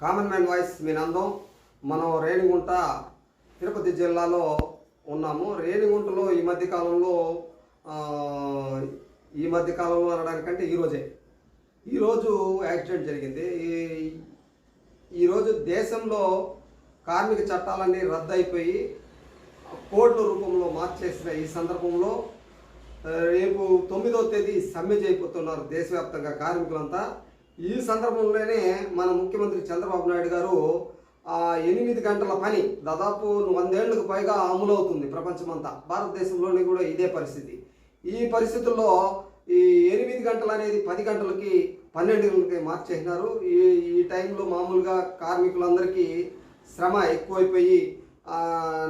Common man voice మీ నందం మనం రేణిగుంట తిరుపతి జిల్లాలో ఉన్నాము. రేణిగుంటలో ఈ మధ్యకాలంలో ఈ మధ్యకాలంలో అనడానికంటే ఈరోజే ఈరోజు యాక్సిడెంట్ జరిగింది. ఈ ఈరోజు దేశంలో కార్మిక చట్టాలన్నీ రద్దు అయిపోయి కోడ్ల రూపంలో మార్చేసిన ఈ సందర్భంలో రేపు తొమ్మిదో తేదీ సమ్మె చేయబోతున్నారు దేశవ్యాప్తంగా కార్మికులంతా. ఈ సందర్భంలోనే మన ముఖ్యమంత్రి చంద్రబాబు నాయుడు గారు ఆ ఎనిమిది గంటల పని దాదాపు వందేళ్ళకు పైగా అమలవుతుంది ప్రపంచమంతా. భారతదేశంలోని కూడా ఇదే పరిస్థితి. ఈ పరిస్థితుల్లో ఈ ఎనిమిది గంటలు అనేది పది గంటలకి పన్నెండు గంటలకి మార్చేసినారు. ఈ ఈ టైంలో మామూలుగా కార్మికులందరికీ శ్రమ ఎక్కువైపోయి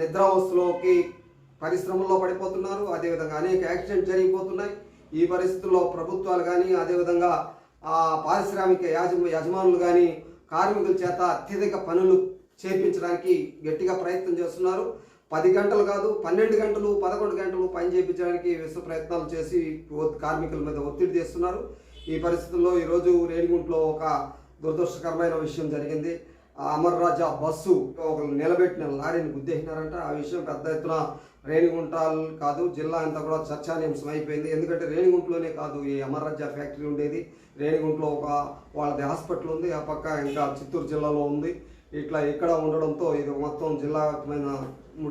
నిద్రావస్థలోకి పరిశ్రమల్లో పడిపోతున్నారు. అదేవిధంగా అనేక యాక్సిడెంట్ జరిగిపోతున్నాయి. ఈ పరిస్థితుల్లో ప్రభుత్వాలు కానీ అదేవిధంగా పారిశ్రామిక యాజమ యజమానులు కానీ కార్మికుల చేత అత్యధిక పనులు చేపించడానికి గట్టిగా ప్రయత్నం చేస్తున్నారు. పది గంటలు కాదు పన్నెండు గంటలు పదకొండు గంటలు పని చేయించడానికి విశ్వ ప్రయత్నాలు చేసి కార్మికుల మీద ఒత్తిడి చేస్తున్నారు ఈ పరిస్థితుల్లో ఈరోజు రేణిగుంట్లో ఒక దురదృష్టకరమైన విషయం జరిగింది. ఆ అమర్ రాజా బస్సు ఒక నిలబెట్టిన లారీని గుద్దేసినారంట. ఆ విషయం పెద్ద ఎత్తున రేణిగుంటాల్ కాదు జిల్లా అంతా కూడా చర్చానీయాంశం అయిపోయింది. ఎందుకంటే రేణిగుంటలోనే కాదు ఈ అమర్రాజా ఫ్యాక్టరీ ఉండేది. రేణిగుంటలో ఒక వాళ్ళది హాస్పిటల్ ఉంది ఆ పక్క ఇంకా చిత్తూరు జిల్లాలో ఉంది. ఇట్లా ఇక్కడ ఉండడంతో ఇది మొత్తం జిల్లామైన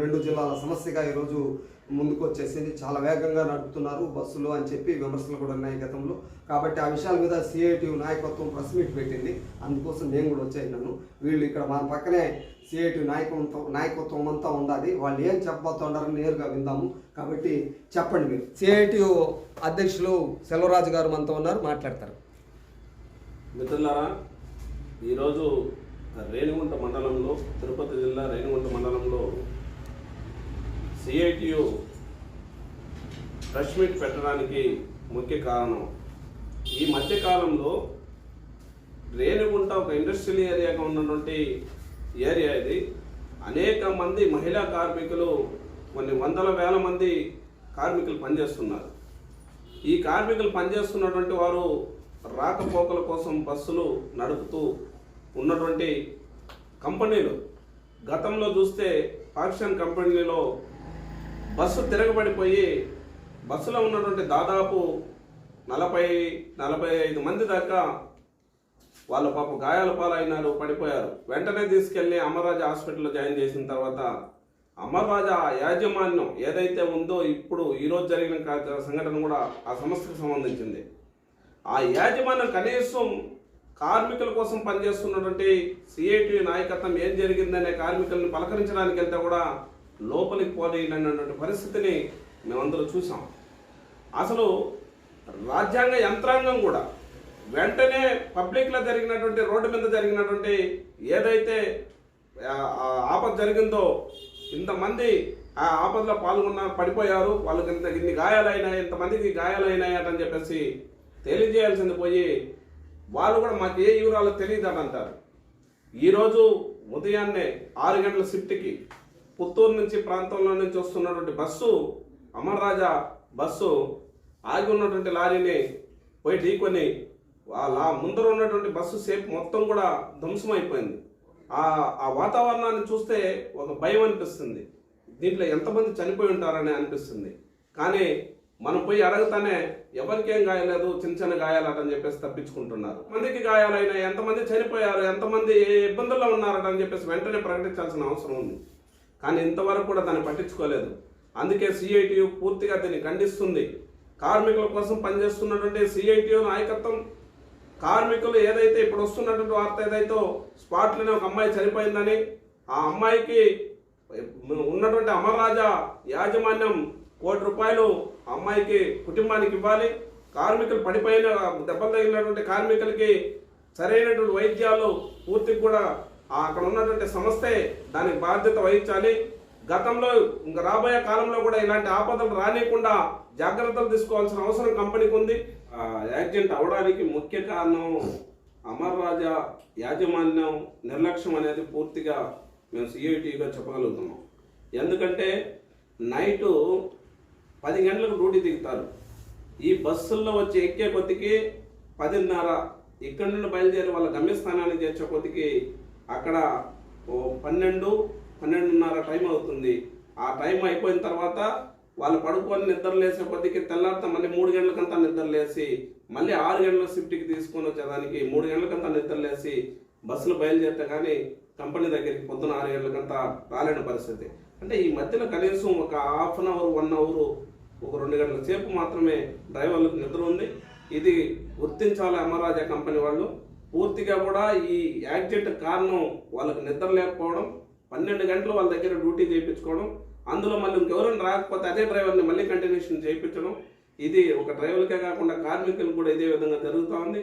రెండు జిల్లాల సమస్యగా ఈరోజు ముందుకు వచ్చేసేది చాలా వేగంగా నడుపుతున్నారు బస్సులు అని చెప్పి విమర్శలు కూడా ఉన్నాయి గతంలో. కాబట్టి ఆ విషయాల మీద సిఐటియు నాయకత్వం ప్రెస్ మీట్ పెట్టింది. అందుకోసం నేను కూడా వచ్చేసినాను వీళ్ళు ఇక్కడ మన పక్కనే సిఐటి నాయకత్వం నాయకత్వం అంతా ఉండాలి. వాళ్ళు ఏం చెప్పబోతుండారని నేరుగా విందాము. కాబట్టి చెప్పండి మీరు. సిఐటియు అధ్యక్షులు సెల్వరాజు గారు మనతో ఉన్నారు. మాట్లాడతారు. మిత్రులారా ఈరోజు రేణిగుంట మండలంలో తిరుపతి జిల్లా రేణిగుంట మండలంలో సిఐటియు ప్రెస్ మీట్ పెట్టడానికి ముఖ్య కారణం. ఈ మధ్యకాలంలో రేణిగుంట ఒక ఇండస్ట్రియల్ ఏరియాగా ఉన్నటువంటి ఏరియా ఇది. అనేక మంది మహిళా కార్మికులు కొన్ని వందల వేల మంది కార్మికులు పనిచేస్తున్నారు. ఈ కార్మికులు పనిచేస్తున్నటువంటి వారు రాకపోకల కోసం బస్సులు నడుపుతూ ఉన్నటువంటి కంపెనీలు. గతంలో చూస్తే పాకిస్తాన్ కంపెనీలో బస్సు తిరగబడిపోయి బస్సులో ఉన్నటువంటి దాదాపు నలభై నలభై ఐదు మంది దాకా వాళ్ళ పాప గాయాల పాలైనారు పడిపోయారు. వెంటనే తీసుకెళ్ళి అమర్రాజా హాస్పిటల్లో జాయిన్ చేసిన తర్వాత అమర్రాజా యాజమాన్యం ఏదైతే ఉందో ఇప్పుడు ఈరోజు జరిగిన సంఘటన కూడా ఆ సంస్థకు సంబంధించింది. ఆ యాజమాన్యం కనీసం కార్మికుల కోసం పనిచేస్తున్నటువంటి సిఐటి నాయకత్వం ఏం జరిగిందనే కార్మికులను పలకరించడానికి వెళ్తే కూడా లోపలికి పోలేనటువంటి పరిస్థితిని మేమందరూ చూసాం అసలు రాజ్యాంగ యంత్రాంగం కూడా వెంటనే పబ్లిక్లో జరిగినటువంటి రోడ్డు మీద జరిగినటువంటి ఏదైతే ఆ, ఆపద జరిగిందో ఇంతమంది ఆ ఆపదలో పాల్గొన్న పడిపోయారు. వాళ్ళకి ఇంత ఇన్ని గాయాలైనాయి ఇంతమందికి గాయాలైనాయట అని చెప్పేసి తెలియజేయాల్సింది పోయి వాళ్ళు కూడా మాకు ఏ వివరాలు తెలియదు అంటారు. ఈరోజు ఉదయాన్నే ఆరు గంటల షిఫ్ట్కి పుత్తూరు నుంచి ప్రాంతంలో నుంచి వస్తున్నటువంటి బస్సు అమర్ రాజా బస్సు ఆగి ఉన్నటువంటి లారీని పోయి ఢీకొని అలా ముందర ఉన్నటువంటి బస్సు సేపు మొత్తం కూడా ధ్వంసమైపోయింది. ఆ ఆ వాతావరణాన్ని చూస్తే ఒక భయం అనిపిస్తుంది. దీంట్లో ఎంతమంది చనిపోయి ఉంటారని అనిపిస్తుంది. కానీ మనం పోయి అడగతానే ఎవరికేం గాయలేదు చిన్న చిన్న గాయాలటని చెప్పేసి తప్పించుకుంటున్నారు. మందికి గాయాలైన ఎంతమంది చనిపోయారు ఎంతమంది ఏ ఇబ్బందుల్లో ఉన్నారట అని చెప్పేసి వెంటనే ప్రకటించాల్సిన అవసరం ఉంది. కానీ ఇంతవరకు కూడా దాన్ని పట్టించుకోలేదు. అందుకే సిఐటియు పూర్తిగా దీన్ని ఖండిస్తుంది. కార్మికుల కోసం పనిచేస్తున్నటువంటి సిఐటియు నాయకత్వం కార్మికులు ఏదైతే ఇప్పుడు వస్తున్నటువంటి వార్త ఏదైతే స్పాట్లోనే ఒక అమ్మాయి చనిపోయిందని ఆ అమ్మాయికి ఉన్నటువంటి అమరరాజా యాజమాన్యం కోటి రూపాయలు ఆ అమ్మాయికి కుటుంబానికి ఇవ్వాలి. కార్మికులు పడిపోయిన దెబ్బలు తగిలినటువంటి కార్మికులకి సరైనటువంటి వైద్యాలు పూర్తి కూడా అక్కడ ఉన్నటువంటి సంస్థే దానికి బాధ్యత వహించాలి. గతంలో ఇంకా రాబోయే కాలంలో కూడా ఇలాంటి ఆపదలు రానియకుండా జాగ్రత్తలు తీసుకోవాల్సిన అవసరం కంపెనీకి ఉంది. ఆ యాక్సిడెంట్ అవడానికి ముఖ్య కారణం అమర్ రాజా యాజమాన్యం నిర్లక్ష్యం అనేది పూర్తిగా మేము సిఐటీగా చెప్పగలుగుతున్నాం. ఎందుకంటే నైటు పది గంటలకు డ్యూటీ దిగుతారు. ఈ బస్సుల్లో వచ్చి ఎక్కే కొద్దికి పదిన్నర ఇక్కడ నుండి బయలుదేరి వాళ్ళ గమ్యస్థానానికి చేర్చే కొద్దికి అక్కడ ఓ పన్నెండు పన్నెండున్నర టైం అవుతుంది. ఆ టైం అయిపోయిన తర్వాత వాళ్ళు పడుకొని నిద్ర లేసే కొద్దికి తెల్లారితే మళ్ళీ మూడు గంటలకంతా నిద్ర లేసి మళ్ళీ ఆరు గంటల షిఫ్ట్కి తీసుకొని వచ్చేదానికి మూడు గంటలకంతా నిద్ర లేసి బస్సులు బయలుదేరితే కానీ కంపెనీ దగ్గరికి పొద్దున ఆరు గంటలకంతా రాలేని పరిస్థితి. అంటే ఈ మధ్యలో కనీసం ఒక half an hour one hour ఒక రెండు గంటల సేపు మాత్రమే డ్రైవర్లకు నిద్ర ఉంది. ఇది గుర్తించాలి అమరాజా కంపెనీ వాళ్ళు? పూర్తిగా కూడా ఈ యాక్సిడెంట్ కారణం వాళ్ళకి నిద్ర లేకపోవడం పన్నెండు గంటలు వాళ్ళ దగ్గర డ్యూటీ చేయించుకోవడం అందులో మళ్ళీ ఇంకెవరైనా రాకపోతే అదే డ్రైవర్ని మళ్ళీ కంటిన్యూషన్ చేయించడం. ఇది ఒక డ్రైవర్కే కాకుండా కార్మికులు కూడా ఇదే విధంగా జరుగుతూ ఉంది.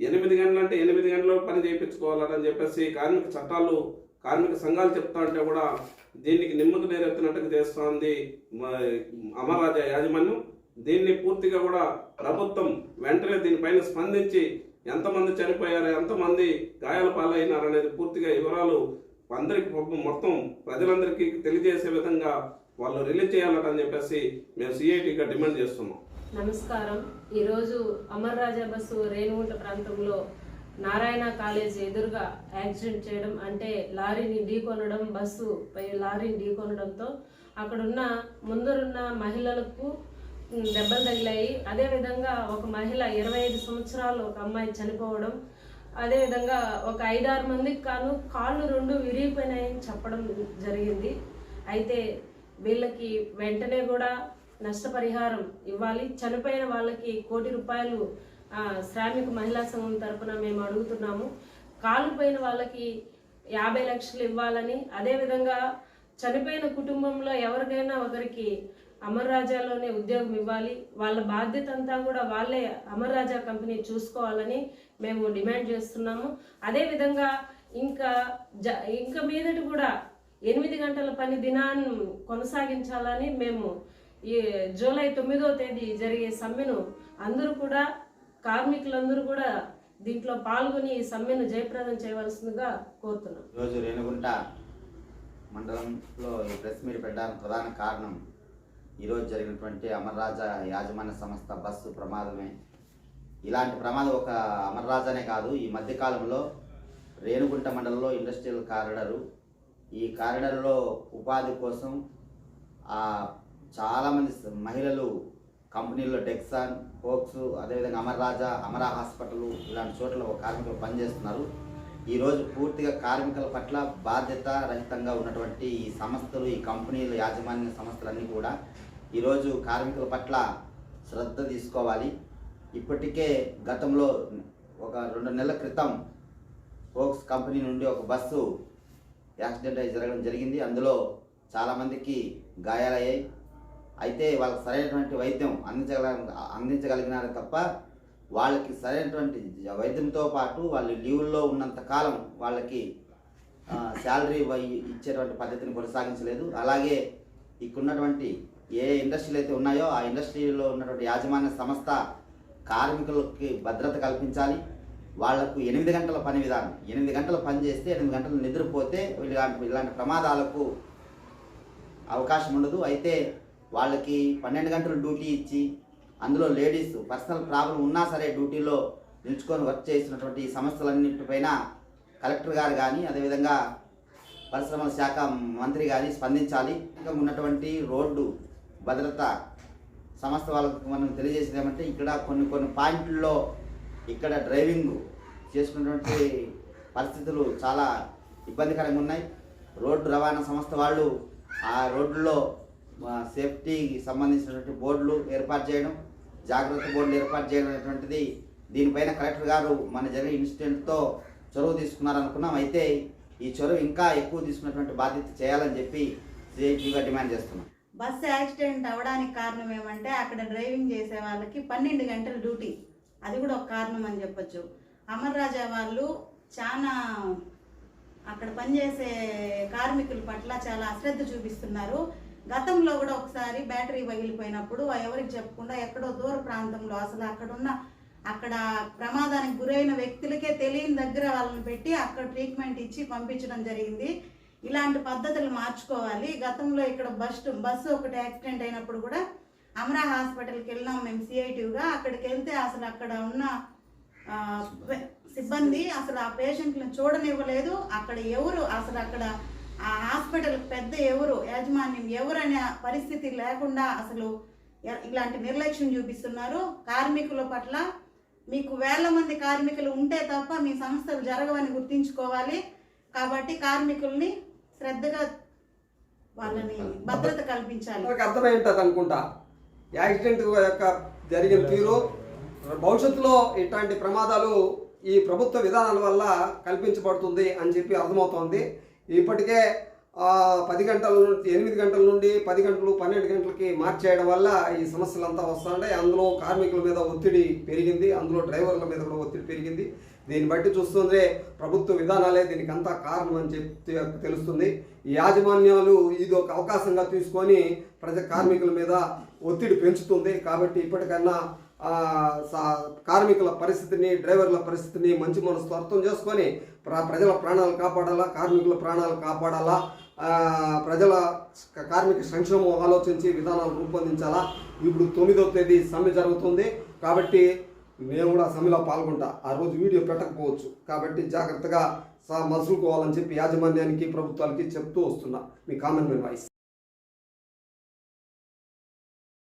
ఎనిమిది గంటలు అంటే ఎనిమిది గంటలు పని చేయించుకోవాలని చెప్పేసి కార్మిక చట్టాలు కార్మిక సంఘాలు చెప్తా ఉంటే కూడా దీనికి నిమ్మకు నేరెత్తినట్టుగా చేస్తూ ఉంది మ- యాజమాన్యం. దీన్ని పూర్తిగా కూడా ప్రభుత్వం వెంటనే దీనిపైన స్పందించి ఎంతమంది చనిపోయారు ఎంతమంది గాయాల పాలైనారు అనేది పూర్తిగా వివరాలు అందరికి మొత్తం ప్రజలందరికీ తెలియజేసే విధంగా వాళ్ళు రిలీజ్ చేయాలటని చెప్పేసి మేము సిఐటిగా డిమాండ్ చేస్తున్నాం. నమస్కారం. ఈరోజు అమర్ రాజా బస్సు రేణుగుంట ప్రాంతంలో నారాయణ కాలేజ్ ఎదురుగా యాక్సిడెంట్ చేయడం అంటే లారీని ఢీకొనడం బస్సు పై లారీని ఢీకొనడంతో అక్కడున్న ముందరున్న మహిళలకు దెబ్బలు తగిలాయి. అదేవిధంగా ఒక మహిళ ఇరవై ఐదు సంవత్సరాలు ఒక అమ్మాయి చనిపోవడం అదేవిధంగా ఒక ఐదారు మందికి కాను కాళ్ళు రెండు విరిగిపోయినాయని చెప్పడం జరిగింది. అయితే వీళ్ళకి వెంటనే కూడా నష్టపరిహారం ఇవ్వాలి. చనిపోయిన వాళ్ళకి కోటి రూపాయలు శ్రామిక మహిళా సంఘం తరఫున మేము అడుగుతున్నాము. కాలుపోయిన వాళ్ళకి యాభై లక్షలు ఇవ్వాలని. అదేవిధంగా చనిపోయిన కుటుంబంలో ఎవరికైనా ఒకరికి అమర్ రాజాలోనే ఉద్యోగం ఇవ్వాలి. వాళ్ళ బాధ్యత అంతా కూడా వాళ్ళే అమర్ రాజా కంపెనీ చూసుకోవాలని మేము డిమాండ్ చేస్తున్నాము. అదేవిధంగా ఇంకా జ ఇంకా మీదటి కూడా ఎనిమిది గంటల పని దినాన్ని కొనసాగించాలని మేము ఈ జూలై తొమ్మిదో తేదీ జరిగే సమ్మెను అందరూ కూడా కార్మికులందరూ కూడా దీంట్లో పాల్గొని ఈ సమ్మెను జయప్రదం చేయవలసిందిగా కోరుతున్నాం. ఈరోజు రేణుగుంట మండలంలో ఈ ప్రెస్ మీట్ పెట్టడానికి ప్రధాన కారణం ఈరోజు జరిగినటువంటి అమర్రాజా యాజమాన్య సంస్థ బస్సు ప్రమాదమే. ఇలాంటి ప్రమాదం ఒక అమర్రాజానే కాదు ఈ మధ్యకాలంలో రేణుగుంట మండలంలో ఇండస్ట్రియల్ కారిడరు. ఈ కారిడర్లో ఉపాధి కోసం చాలామంది మహిళలు కంపెనీల్లో డెక్సాన్ కోక్స్ అదేవిధంగా అమర్ రాజా అమరా హాస్పిటల్ ఇలాంటి చోట్ల కార్మికులు పనిచేస్తున్నారు. ఈరోజు పూర్తిగా కార్మికుల పట్ల బాధ్యత రహితంగా ఉన్నటువంటి ఈ సంస్థలు ఈ కంపెనీలు యాజమాన్య సంస్థలన్నీ కూడా ఈరోజు కార్మికుల పట్ల శ్రద్ధ తీసుకోవాలి. ఇప్పటికే గతంలో ఒక రెండు నెలల క్రితం ఫోక్స్ కంపెనీ నుండి ఒక బస్సు యాక్సిడెంట్ అయి జరగడం జరిగింది. అందులో చాలామందికి గాయాలయ్యాయి. అయితే వాళ్ళకి సరైనటువంటి వైద్యం అందించగల అందించగలిగినారు తప్ప వాళ్ళకి సరైనటువంటి వైద్యంతో పాటు వాళ్ళు లీవుల్లో ఉన్నంత కాలం వాళ్ళకి శాలరీ ఇచ్చేటువంటి పద్ధతిని కొనసాగించలేదు. అలాగే ఇక్కడున్నటువంటి ఏ ఇండస్ట్రీలు అయితే ఉన్నాయో ఆ ఇండస్ట్రీలో ఉన్నటువంటి యాజమాన్య సంస్థ కార్మికులకి భద్రత కల్పించాలి. వాళ్ళకు ఎనిమిది గంటల పని విధానం ఎనిమిది గంటలు పని చేస్తే ఎనిమిది గంటలు నిద్రపోతే ఇలాంటి ఇలాంటి ప్రమాదాలకు అవకాశం ఉండదు. అయితే వాళ్ళకి పన్నెండు గంటలు డ్యూటీ ఇచ్చి అందులో లేడీస్ పర్సనల్ ప్రాబ్లం ఉన్నా సరే డ్యూటీలో నిల్చుకొని వర్క్ చేస్తున్నటువంటి సమస్యలన్నింటిపైన కలెక్టర్ గారు కానీ అదేవిధంగా పరిశ్రమల శాఖ మంత్రి కానీ స్పందించాలి. ఇంకా ఉన్నటువంటి రోడ్డు భద్రత సంస్థ వాళ్ళకు మనం తెలియజేసేది ఏమంటే ఇక్కడ కొన్ని కొన్ని పాయింట్లలో ఇక్కడ డ్రైవింగ్ చేసుకున్నటువంటి పరిస్థితులు చాలా ఇబ్బందికరంగా ఉన్నాయి. రోడ్డు రవాణా సంస్థ వాళ్ళు ఆ రోడ్డులో సేఫ్టీకి సంబంధించినటువంటి బోర్డులు ఏర్పాటు చేయడం జాగ్రత్త బోర్డులు ఏర్పాటు చేయడమైనటువంటిది దీనిపైన కలెక్టర్ గారు మన జరిగిన ఇన్సిడెంట్తో చొరవ తీసుకున్నారనుకున్నాం. అయితే ఈ చొరవ ఇంకా ఎక్కువ తీసుకున్నటువంటి బాధ్యత చేయాలని చెప్పి సిఐటిగా డిమాండ్ చేస్తున్నాం. బస్సు యాక్సిడెంట్ అవ్వడానికి కారణం ఏమంటే అక్కడ డ్రైవింగ్ చేసే వాళ్ళకి పన్నెండు గంటల డ్యూటీ. అది కూడా ఒక కారణం అని చెప్పొచ్చు. అమర్ రాజా వాళ్ళు చాలా అక్కడ పనిచేసే కార్మికుల పట్ల చాలా అశ్రద్ధ చూపిస్తున్నారు. గతంలో కూడా ఒకసారి బ్యాటరీ పగిలిపోయినప్పుడు ఎవరికి చెప్పకుండా ఎక్కడో దూర ప్రాంతంలో అసలు అక్కడున్న అక్కడ ప్రమాదానికి గురైన వ్యక్తులకే తెలియని దగ్గర వాళ్ళని పెట్టి అక్కడ ట్రీట్మెంట్ ఇచ్చి పంపించడం జరిగింది. ఇలాంటి పద్ధతులు మార్చుకోవాలి. గతంలో ఇక్కడ బస్సు బస్సు ఒకటి యాక్సిడెంట్ అయినప్పుడు కూడా అమరా హాస్పిటల్కి వెళ్ళినాం మేము సిఐటివ్గా అక్కడికి వెళ్తే అసలు అక్కడ ఉన్న సిబ్బంది అసలు ఆ పేషెంట్లను చూడనివ్వలేదు. అక్కడ ఎవరు అసలు అక్కడ ఆ హాస్పిటల్ పెద్ద ఎవరు యాజమాన్యం ఎవరు అనే పరిస్థితి లేకుండా అసలు ఇలాంటి నిర్లక్ష్యం చూపిస్తున్నారు. కార్మికుల పట్ల మీకు వేల మంది కార్మికులు ఉంటే తప్ప మీ సంస్థలు జరగవని గుర్తించుకోవాలి. కాబట్టి కార్మికుల్ని శ్రద్ధగా వాళ్ళని భద్రత కల్పించాలి. మనకు అర్థమై ఉంటుంది అనుకుంటా. యాక్సిడెంట్ యొక్క జరిగిన తీరు భవిష్యత్తులో ఇట్లాంటి ప్రమాదాలు ఈ ప్రభుత్వ విధానాల వల్ల కల్పించబడుతుంది అని చెప్పి అర్థమవుతోంది. ఇప్పటికే పది గంటల నుండి ఎనిమిది గంటల నుండి పది గంటలు పన్నెండు గంటలకి మార్చేయడం వల్ల ఈ సమస్యలు అంతా వస్తుంటాయి అందులో కార్మికుల మీద ఒత్తిడి పెరిగింది అందులో డ్రైవర్ల మీద కూడా ఒత్తిడి పెరిగింది. దీన్ని బట్టి చూస్తుంటే ప్రభుత్వ విధానాలే దీనికి అంతా కారణం అని చెప్పి తెలుస్తుంది. ఈ యాజమాన్యాలు ఇది ఒక అవకాశంగా తీసుకొని ప్రజ కార్మికుల మీద ఒత్తిడి పెంచుతుంది. కాబట్టి ఇప్పటికన్నా సా- కార్మికుల పరిస్థితిని డ్రైవర్ల పరిస్థితిని మంచి మనసుతో అర్థం చేసుకొని ప్రజల ప్రాణాలు కాపాడాలా కార్మికుల ప్రాణాలు కాపాడాలా ప్రజల కార్మిక సంక్షేమం ఆలోచించి విధానాలు రూపొందించాలా. ఇప్పుడు తొమ్మిదో తేదీ సమ్మె జరుగుతుంది. కాబట్టి నేను కూడా సమ్మెలో పాల్గొంటా. ఆ రోజు వీడియో పెట్టకపోవచ్చు. కాబట్టి జాగ్రత్తగా సా మసులుకోవాలని చెప్పి యాజమాన్యానికి ప్రభుత్వాలకి చెప్తూ వస్తున్నా. మీ కామన్ మెన్ వాయిస్.